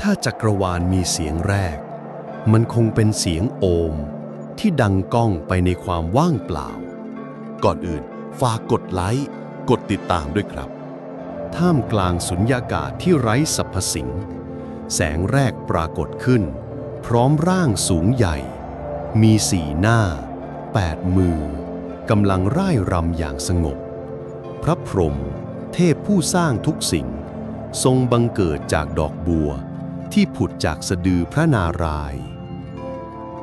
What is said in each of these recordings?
ถ้าจักรวาลมีเสียงแรก มันคงเป็นเสียงโอม ที่ดังก้องไปในความว่างเปล่า ก่อนอื่นฝากกดไลค์ กดติดตามด้วยครับ ท่ามกลางสุญญากาศที่ไร้สรรพสิ่ง แสงแรกปรากฏขึ้น พร้อมร่างสูงใหญ่ มีสีหน้า แปดมือกำลังร่ายรำอย่างสงบ พระพรหมเทพผู้สร้างทุกสิ่ง ทรงบังเกิดจากดอกบัว ที่ผุดจากสะดือพระนารายณ์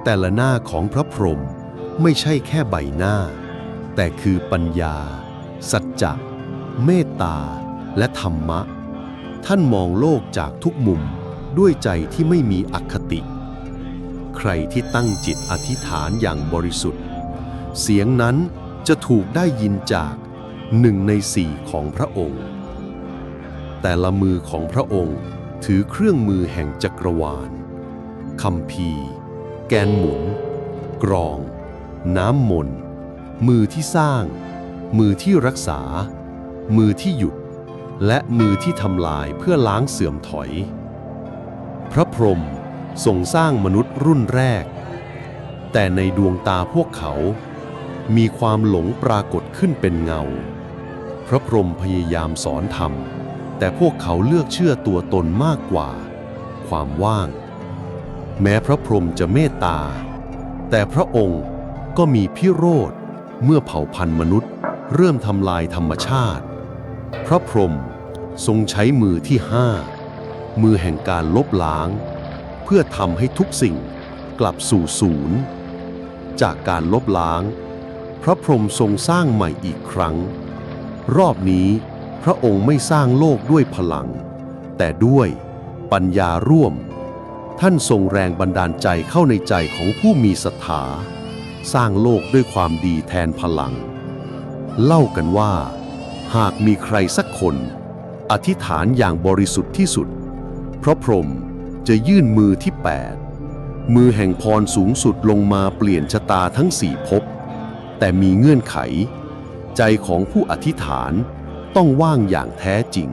แต่ละหน้าของพระพรหมไม่ใช่แค่ใบหน้า แต่คือปัญญา สัจจะเมตตา และธรรมะ ท่านมองโลกจากทุกมุมด้วยใจที่ไม่มีอคติ ใครที่ตั้งจิตอธิษฐานอย่างบริสุทธิ์ เสียงนั้นจะถูกได้ยินจากหนึ่งในสี่ของพระองค์ แต่ละมือของพระองค์ ถือเครื่องมือแห่งจักรวาลคำพีร์แกนหมุน กรอง น้ำมนต์มือที่สร้าง มือที่รักษา มือที่หยุด และมือที่ทำลายเพื่อล้างเสื่อมถอย พระพรหมทรงสร้างมนุษย์รุ่นแรก แต่ในดวงตาพวกเขา มีความหลงปรากฏขึ้นเป็นเงา พระพรหมพยายามสอนธรรม แต่พวกเขาเลือกเชื่อตัวตนมากกว่า ความว่าง แม้พระพรหมจะเมตตา แต่พระองค์ก็มีพิโรธเมื่อเผ่าพันธุ์มนุษย์ เริ่มทำลายธรรมชาติ พระพรหมทรงใช้มือที่ห้ามือแห่งการลบล้าง เพื่อทำให้ทุกสิ่งกลับสู่ศูนย์ จากการลบล้าง พระพรหมทรงสร้างใหม่อีกครั้ง รอบนี้ พระองค์ไม่สร้างโลกด้วยพลัง แต่ด้วยปัญญาร่วม ท่านทรงแรงบันดาลใจเข้าในใจของผู้มีศรัทธาสร้างโลกด้วยความดีแทนพลัง เล่ากันว่า หากมีใครสักคน อธิษฐานอย่างบริสุทธิ์ที่สุดพระพรหมจะยื่นมือที่แปดมือแห่งพรสูงสุดลงมาเปลี่ยนชะตาทั้งสี่ภพแต่มีเงื่อนไข ใจของผู้อธิษฐาน ต้องว่างอย่างแท้จริง